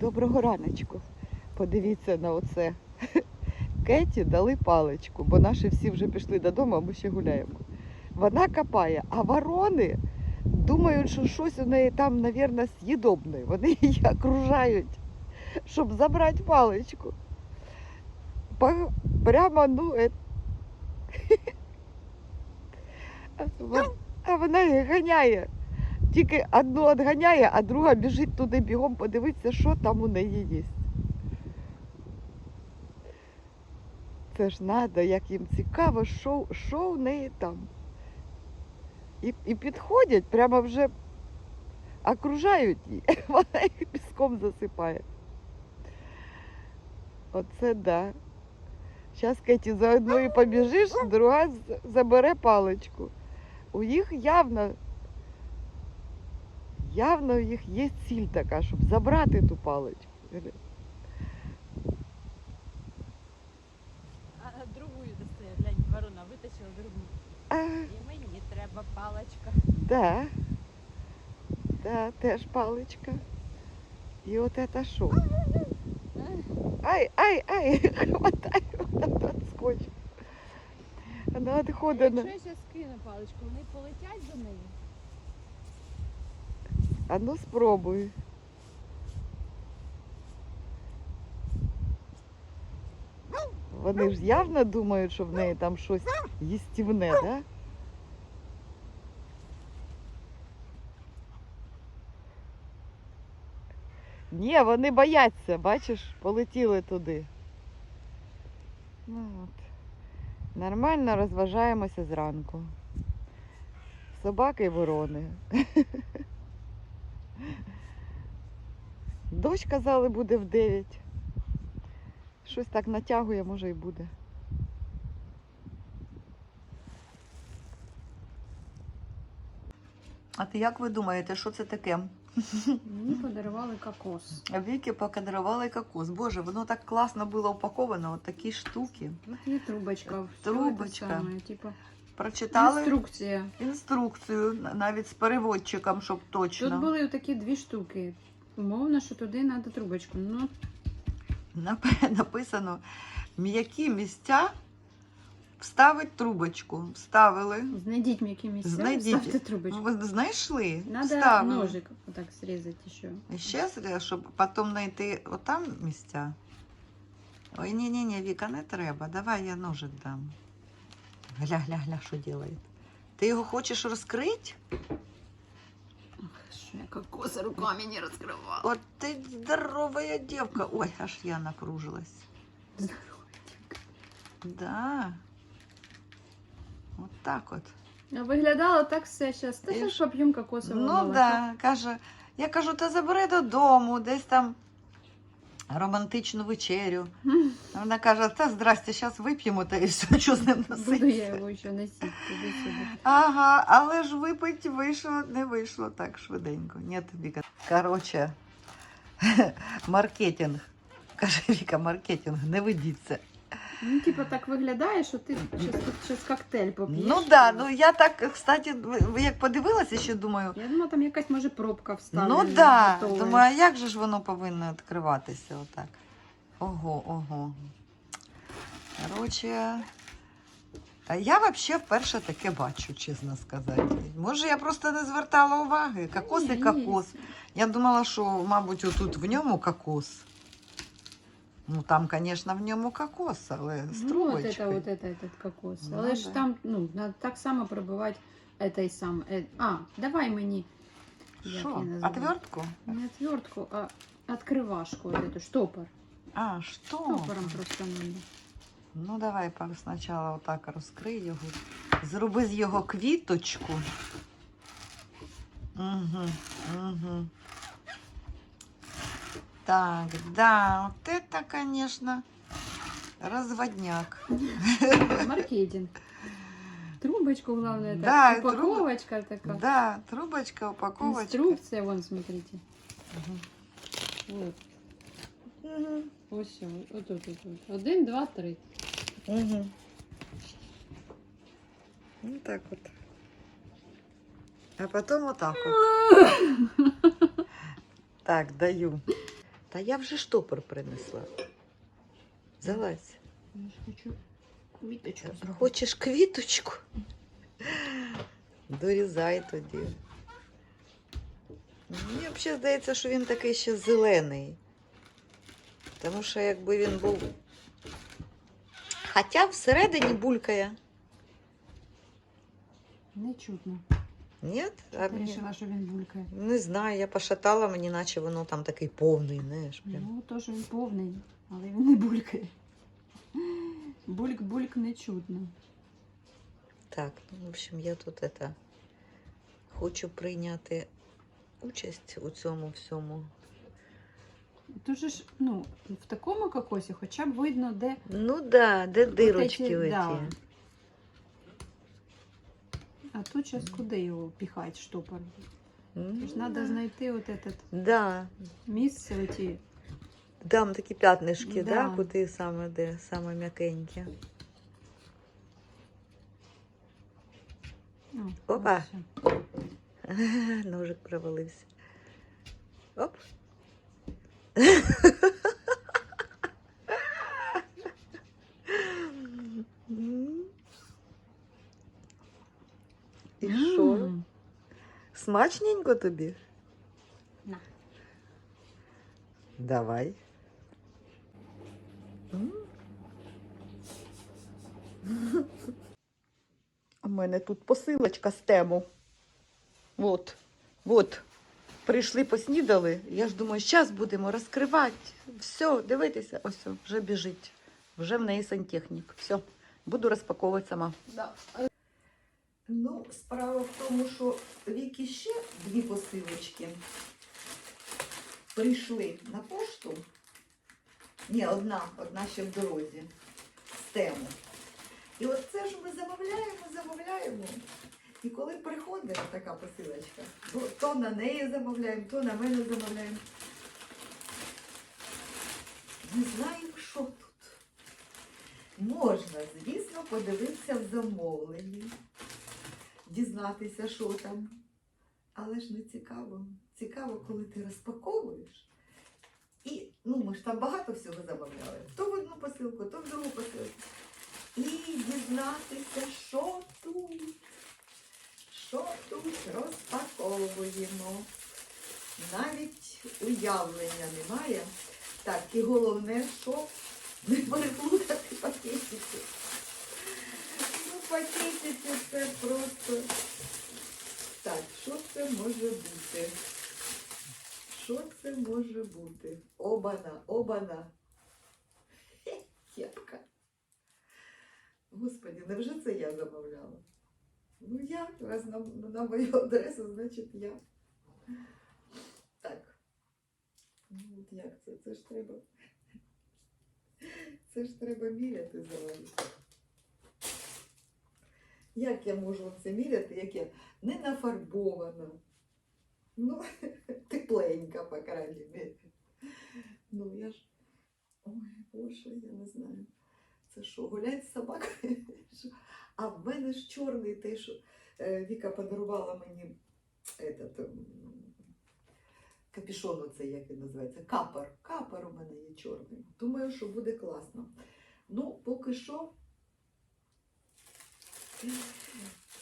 Доброго раночку. Подивіться на оце. Кеті дали паличку, бо наші всі вже пішли додому, а ми ще гуляємо. Вона копає, а ворони думають, що щось у неї там, мабуть, з'їдобне. Вони її окружають, щоб забрати паличку. Прямо, ну, е... А вона їх ганяє. Тільки одну відганяє, а друга біжить туди бігом подивитися, що там у неї є. Це ж треба, як їм цікаво, що, що у неї там. І, і підходять, прямо вже окружають її, вона їх піском засипає. Оце да. Зараз Кеті за одною побіжиш, друга забере паличку. У їх явно, явно у їх є ціль така, щоб забрати ту паличку. А другую достає, глянь, ворона витащила другу. А, І мені треба паличка. да. Да, теж паличка. І от це що? Ай, ай, ай, хватай, вона відскочить. Вона відходить. Якщо я зараз кину паличку, вони полетять за нею. А ну спробуй. Вони ж явно думають, що в неї там щось їстівне, да? Ні, вони бояться, бачиш, полетіли туди. Ну, от. Нормально розважаємося зранку. Собаки і ворони. Дощ казали, буде в 9. Щось так натягує, може і буде. А ти як ви думаєте, що це таке? Мені подарували кокос. Віки покадрували кокос. Боже, воно так класно було упаковано, от такі штуки. Трубочка. всё Трубочка. это самое, типа, Прочитали інструкція. інструкцію, навіть з переводчиком, щоб точно. Тут були такі дві штуки. Умовно, що туди треба трубочку. Ну, написано м'які місця вставить трубочку. Вставили. знайдіть м'які місця, Знайдіть. ставте трубочку. Ви знайшли? Надо вставили. ножик отак зрізати ще. І ще, зря, щоб потім знайти отам місця. Ой, ні, ні, ні, Віка, не треба. Давай я ножик дам. Гля, гля, гля, що робить. Ти його хочеш розкрити? Що я кокоса руками не розкривала. От ти здорова дівка. Ой, аж я напружилась. Да. От так от. Виглядало так все зараз. Та І що ж- ж Ну молока? да, каже, я кажу, та забери додому, десь там романтичну вечерю. Вона каже, та здрасте, зараз вип'ємо та і все, що з ним Буду носити. я його ще носити. Ага, але ж випить вийшло, не вийшло так швиденько. Ні, тобі. Короче, маркетинг. Каже Віка, маркетинг, не ведіться. Ну, типа так виглядає, що ти зараз коктейль поп'єш. Ну так, да, ну я так, кстати, як подивилася, ще думаю, Я думала, там якась може пробка вставлена. ну да, готова. думаю, а як же ж воно повинно відкриватися отак? Ого, ого. Коротше, а я взагалі вперше таке бачу, чесно сказати. Може, я просто не звертала уваги. Кокос і кокос. Я думала, що, мабуть, отут в ньому кокос. Ну, там, звісно, в ньому кокос, але з Ну, вот это, трубочкою. вот это, этот кокос. Ну, Але ж да. там, ну, надо так само пробивати этой сам. Е, а, давай мені. як Що? її називають? Отвертку? Не отвертку, а откривашку, вот эту, штопор. А, що? Штопором просто надо. Ну, давай пар спочатку отак розкрий його. Зроби з його квіточку. Угу, угу. Так, да, вот это, конечно, разводняк. Маркетинг. Трубочку, главное, Да, так. Упаковочка такая. Да, трубочка, упаковочка. Инструкция, вон, смотрите. Мгм. Вот. Мгм, Ось, все, от, от, от, от. Один, два, три. мгм. Ну так вот. А потом вот так вот. Так, даю. Та я вже штопор принесла. Залазь. Я ж хочу квіточку зробити. Хочеш квіточку? Дорізай тоді. Мені взагалі здається, що він такий ще зелений. Тому що якби він був. Хоча всередині булькає. Не чутно. Ні? А Ти вирішила, що він булькає. Не знаю, я пошатала, мені наче воно там такий повний, знаєш. Прям. Ну, то, що він повний, але він не булькає. Бульк-бульк не чутно. Так, ну, в общем, я тут это, хочу прийняти участь у цьому всьому. Тут же ж, ну, в такому кокосі хоча б видно, де Ну да, де дирочки эти, оті. А тут зараз куди його піхати штопор? М, Тож треба знайти от этот Да, місце, оті. там такі п'ятнишки, да. Да. куди саме де, саме м'якенькі. О, Опа. ось. Ножик провалився. Оп. М. І що? М. Смачненько тобі? На. Давай. У мене тут посилочка з тему. От, от. Прийшли, поснідали. Я ж думаю, зараз будемо розкривати. Все, дивитися. Ось, вже біжить. Вже в неї сантехнік. Все, буду розпаковувати сама. Ну, справа в тому, що Віки ще дві посилочки прийшли на пошту. Ні, одна, одна ще в дорозі з тему. І от це ж ми замовляємо, замовляємо. І коли приходить така посилочка, то, на неї замовляємо, то на мене замовляємо. Не знаємо, що тут. Можна, звісно, подивитися в замовленні, дізнатися, що там. Але ж не цікаво. Цікаво, коли ти розпаковуєш. І ну, ми ж там багато всього замовляли. То в одну посилку, то в другу посилку. І дізнатися, що тут. Що тут розпаковуємо. Навіть уявлення немає. Так, і головне, що не переплутати пакетики. Пакетики це просто. Так, що це може бути? Що це може бути? Обана, обана. Хе, Кепка. Господи, невже це я замовляла? Ну я, раз на, на мою адресу, значить я. Так. Ну як це? Це ж треба. Це ж треба міряти завалити. Як я можу це міряти, як я не нафарбована? Ну, тепленька, по крайній мірі. Ну, я ж. Ой, Боже, я не знаю. Це що, гулять з собакою? А в мене ж чорний те, що е, Віка подарувала мені этот, м, капюшон, оцей, як він називається, капор. Капор у мене є чорний. Думаю, що буде класно. Ну, поки що.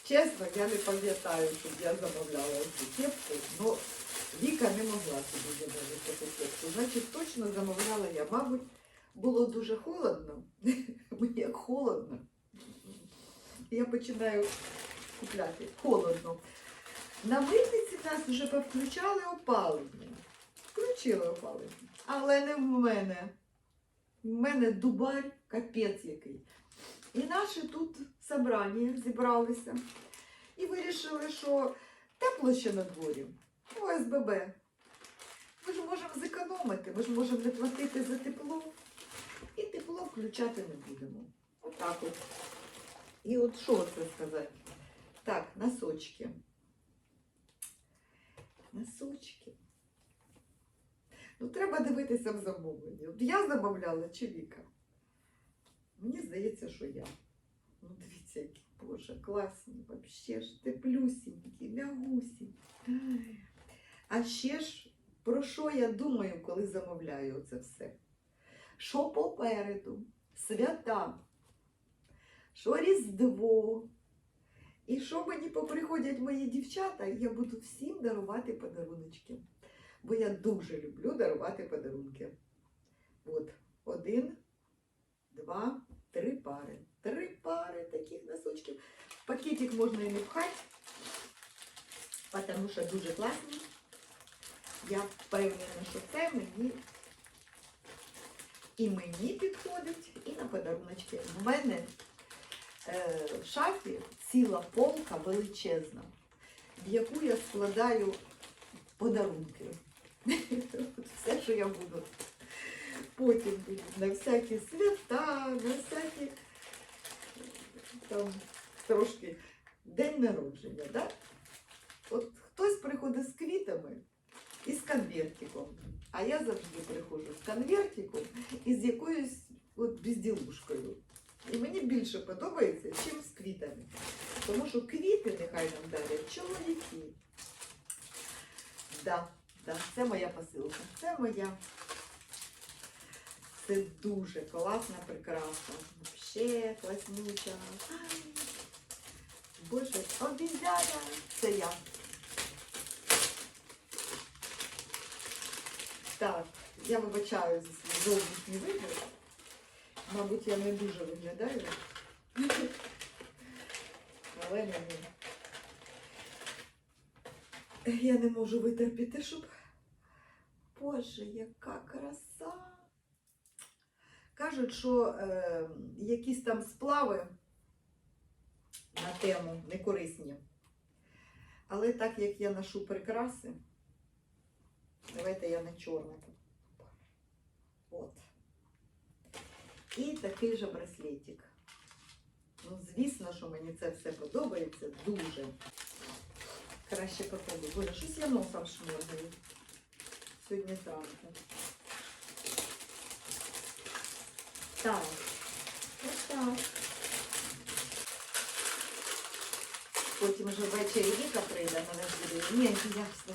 Чесно, я не пам'ятаю, щоб я замовляла цю кепку, але Віка не могла собі замовити таку кепку. Значить, точно замовляла я. Мабуть, було дуже холодно. Мені як холодно. Я починаю купляти. Холодно. На митниці нас вже повключали опалення. Включили опалення. Але не в мене. В мене дубарь капець який. І наші тут собрання зібралися і вирішили, що тепло ще на дворі. ОСББ. Ми ж можемо зекономити, ми ж можемо не платити за тепло. І тепло включати не будемо. Отак от. І от що це сказати? Так, носочки. Носочки. Ну, треба дивитися в замовленні. От я замовляла чи Віка? Мені здається, що я. Ну, дивіться, які, боже, класні, вообще ж теплюсінькі, мягусінькі. Ай. А ще ж про що я думаю, коли замовляю це все? Що попереду? Свята, що Різдво. І що мені поприходять мої дівчата, я буду всім дарувати подаруночки. Бо я дуже люблю дарувати подарунки. От, один, два, три пари. Три пари таких носочків. Пакетик можна і не пхати, тому що дуже класні. Я впевнена, що це мені і мені підходить, і на подаруночки. В мене е, в шафі ціла полка величезна, в яку я складаю подарунки. Все, що я буду. Потім на всякі свята, на всякі там трошки день народження. Да? От хтось приходить з квітами і з конвертиком. А я завжди приходжу з конвертиком і з якоюсь от безділушкою. І мені більше подобається, чим з квітами. Тому що квіти нехай нам дарять чоловіки. Да, да, це моя посилка. Це моя. Це дуже класна прикраса. Класнюча. Ай, Боже, обізяна. Це я. Так, я вибачаю свій зовнішній вигляд. Мабуть, я не дуже виглядаю. Але мені. Я не можу витерпіти, щоб. Боже, яка краса! Кажуть, що е, якісь там сплави на тему некорисні. Але так як я ношу прикраси, давайте я на чорне. От. І такий же браслетик. Ну, звісно, що мені це все подобається дуже. Краще попробую. Боже, щось я носом шморгаю. Сьогодні зранку. Так. Ось так. Потім вже ввечері Віка прийде, мене буде. Ні, я все.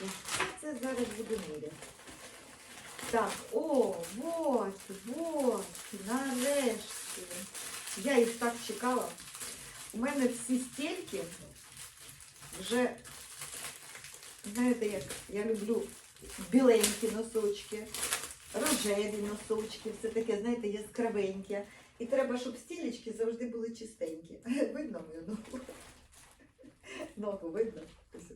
Я це зараз буду міряти. Так, о, вот, вот, нарешті. Я їх так чекала. У мене всі стільки вже, знаєте, як я люблю біленькі носочки, Рожеві носочки, все таке, знаєте, яскравеньке. І треба, щоб стілечки завжди були чистенькі. Видно мою ногу? Ногу видно? Бачите?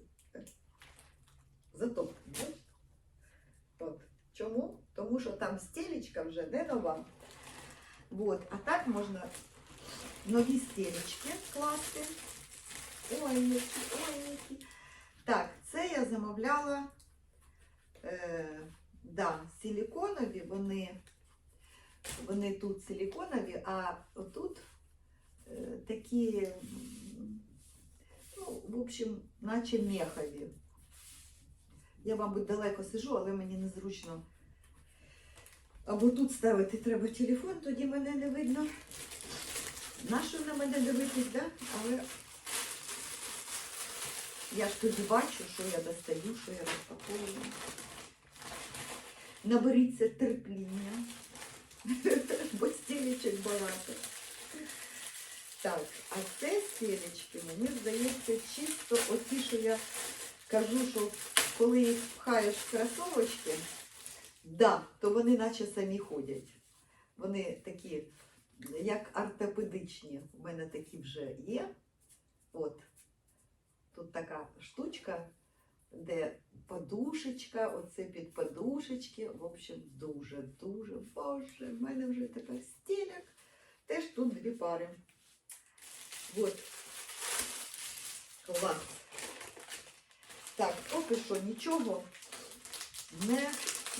От. Чому? Тому що там стілечка вже не нова. Вот. А так можна нові стілечки класти. Ой, які, ой, які. Так, це я замовляла е, да, силіконові, вони, вони тут силіконові, а отут е, такі, ну, в общем, наче мехові. Я, мабуть, далеко сижу, але мені незручно. Або тут ставити треба телефон, тоді мене не видно. Нащо на мене дивитись, да? Але я ж тоді бачу, що я достаю, що я розпаковую. Наберіться терпіння, бо стілечок багато. Так, а це стілечки, мені здається, чисто оті, що я кажу, що коли їх пхаєш в кросовочки, да, то вони наче самі ходять. Вони такі, як ортопедичні. У мене такі вже є. От. Тут така штучка, де подушечка, оце під подушечки. В общем, дуже-дуже, боже, в мене вже тепер стіляк. Теж тут дві пари. От. Клас. Так, поки що нічого не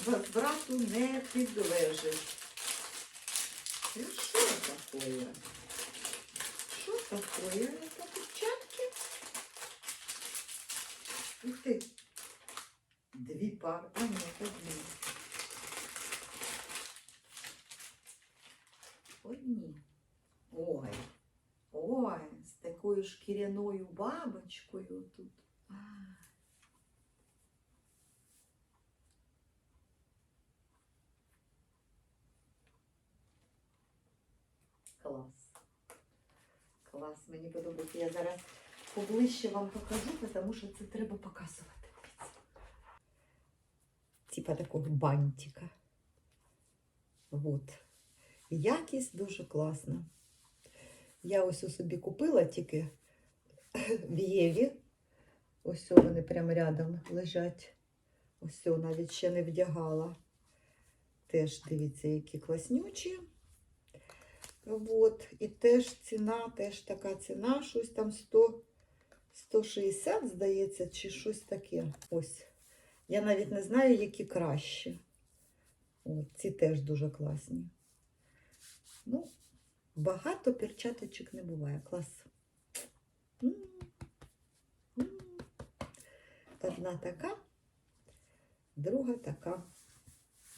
возврату не підлежить. Що таке? Що таке? Ух ты! Две пары, А ні, одні. Одні. Ой. Ой, с такой такою бабочкой вот тут. Класс. Клас, мені подумать, Я зараз поближче вам покажу, тому що це треба показувати. Типа такого бантика. Вот. Якість дуже класна. Я ось у собі купила тільки в Єві. Ось вони прямо рядом лежать. Ось навіть ще не вдягала. Теж дивіться, які класнючі. От. І теж ціна, теж така ціна, щось там 100, 160, здається, чи щось таке. Ось. Я навіть не знаю, які кращі. От, ці теж дуже класні. Ну, багато перчаточок не буває. Клас. Одна така, друга така.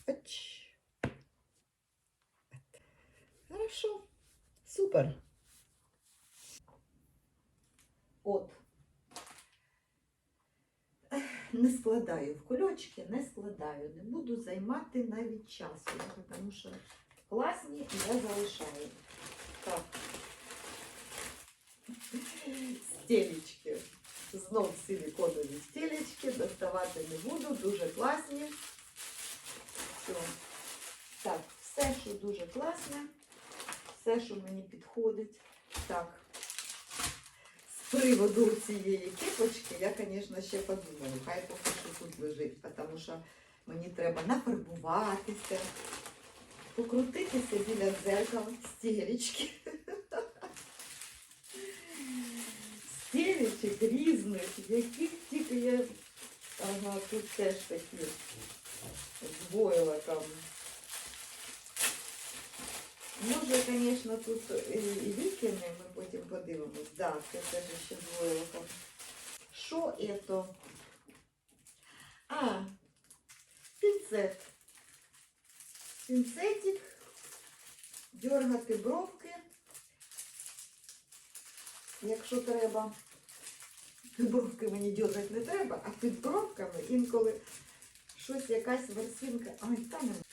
Оч. Хорошо. Супер. От. Не складаю в кульочки, не складаю. Не буду займати навіть часу, тому що класні і я залишаю. Так. Стелечки. Знов силіконові стелечки. Доставати не буду. Дуже класні. Все. Так, все, що дуже класне, все, що мені підходить. Так. Приводу цієї кипочки, я, звісно, ще подумаю. Хай поки що тут лежить, тому що мені треба нафарбуватися, покрутитися біля дзеркала, стілечки. Стілечок різних, яких тільки я. Ага, тут теж такі з войлоком. Може, звісно, тут і і викине, ми потім подивимось. Да, це теж ще войлоком. Що це? А, пінцет. Пінцетик. Дергати бровки, якщо треба. Бровки мені дергати не треба, а під бровками інколи щось якась ворсинка. Ай, та не.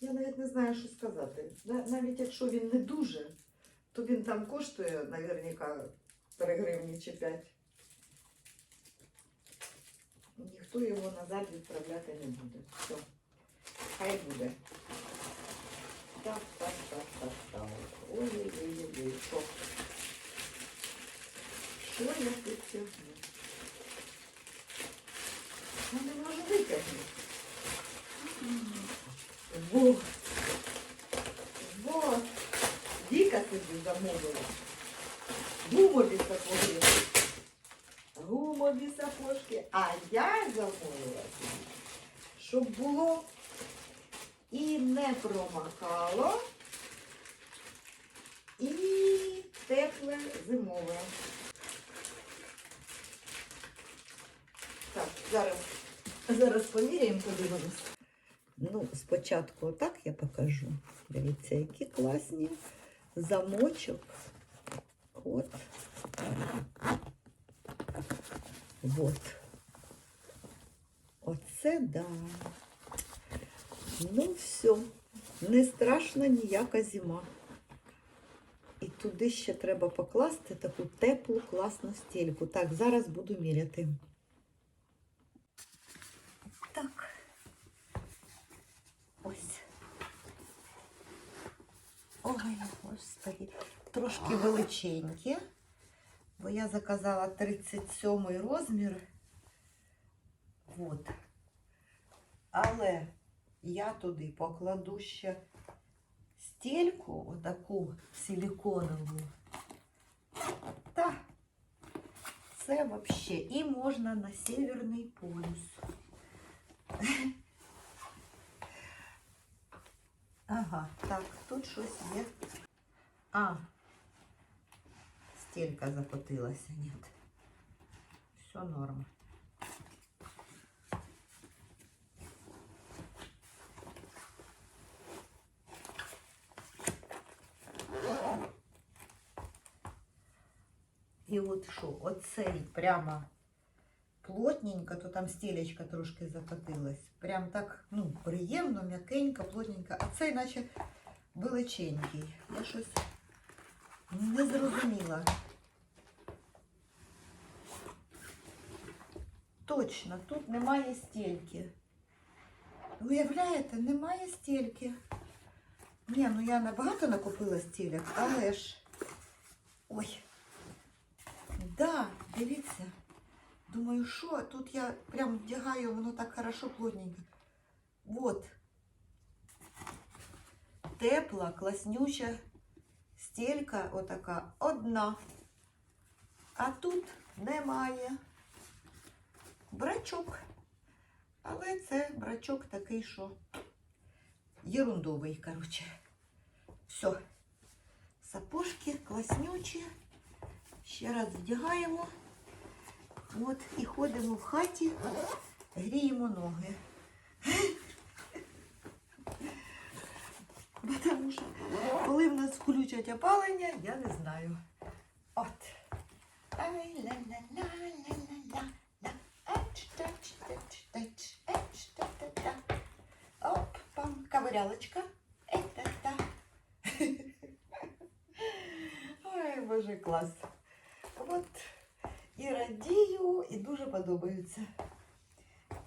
Я навіть не знаю, що сказати. Навіть якщо він не дуже, то він там коштує наверняка 3 гривні чи 5. Ніхто його назад відправляти не буде. Все. Хай буде. Так, так, так, так, так. Ой-ой-ой, що? Що я тут тягну? Я не можу витягнути. Вот. Вот. Віка собі замовила. Гумові сапоги. Гумові сапожки. А я замовила, щоб було і не промахало, і тепле зимове. Так, зараз, зараз поміряємо, подивимось. Ну, спочатку отак я покажу. Дивіться, які класні замочок. От. Вот. Оце да. Ну, все. Не страшна ніяка зима. І туди ще треба покласти таку теплу, класну стільку. Так, зараз буду міряти. Так. Ось. Ой, господи. Трошки величенькі, бо я заказала 37 розмір. От. Але я туди покладу ще стільку, отаку силіконову. Та це взагалі. І можна на Северний полюс. Ага, так, тут щось є. А, стілька закотилася, ні. Все норма. І от що, оцей прямо плотненько, то там стілечка трошки закотилась. Прям так, ну, приємно, м'якенько, плотненько. А цей наче величенький. Я щось Не зрозуміла. Точно, тут немає стільки. Уявляєте, немає стільки. Ні, ну я набагато накупила стільок, але ж. Ой. Да, дивіться. Думаю, що тут я прям вдягаю, воно так хорошо плотненько. Вот. Тепла, класнюча стілька отака одна. А тут немає. Брачок. Але це брачок такий, що ерундовий, коротше. Все. Сапожки класнючі. Ще раз вдягаємо. От і ходимо в хаті, гріємо ноги. Тому що коли в нас включать опалення, я не знаю. От. Оп, пам, ковырялочка. Е-та-та. Ой, боже, клас. От і радію, і дуже подобаються.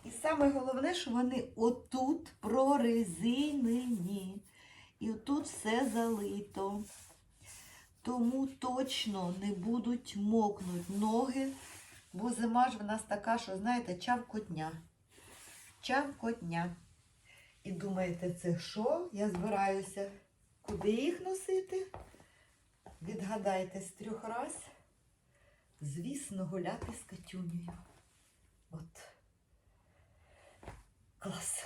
І саме головне, що вони отут прорезинені. І отут все залито. Тому точно не будуть мокнуть ноги, бо зима ж в нас така, що, знаєте, чавкотня. Чавкотня. І думаєте, це що? Я збираюся, куди їх носити? Відгадайте з трьох раз. Звісно, гуляти з Катюнею. От. Клас.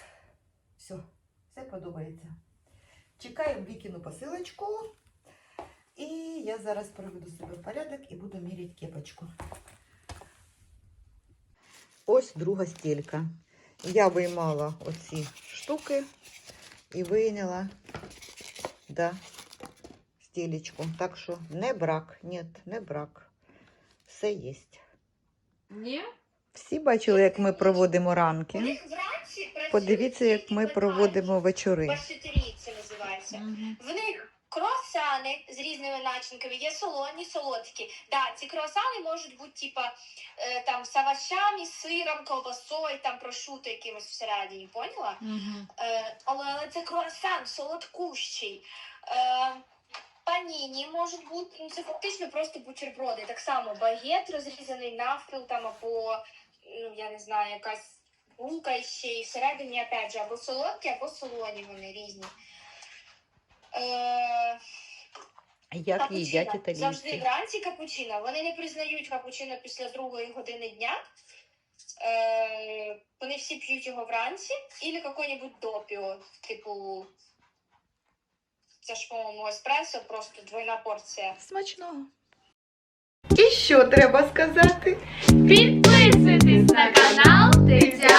Все, все подобається. Чекаємо Вікіну посилочку. І я зараз приведу себе в порядок і буду міряти кепочку. Ось друга стілька. Я виймала оці штуки і вийняла да, стілечку. Так що не брак. Ні, не брак. Все є. Ні? Всі бачили, як ми проводимо ранки. Подивіться, як ми проводимо вечори. Пашетерії це називається. В них круасани з різними начинками, є солоні, солодкі. Да, ці круасани можуть бути типа е, там з овощами, сиром, колбасою, там прошуто якимось всередині, поняла? Е, але, але це круасан солодкущий. Е, паніні можуть бути, ну це фактично просто бутерброди. Так само багет розрізаний навпіл там або, ну я не знаю, якась булка ще і всередині опять же або солодкі, або солоні вони різні. Е, Як капучино. їдять Завжди вранці капучино. Вони не признають капучино після другої години дня. Е, вони всі п'ють його вранці, і какой-нибудь допіо, типу. Це ж, по-моєму, еспресо, просто двойна порція. Смачного. І що треба сказати? Підписуйтесь на канал Черниш.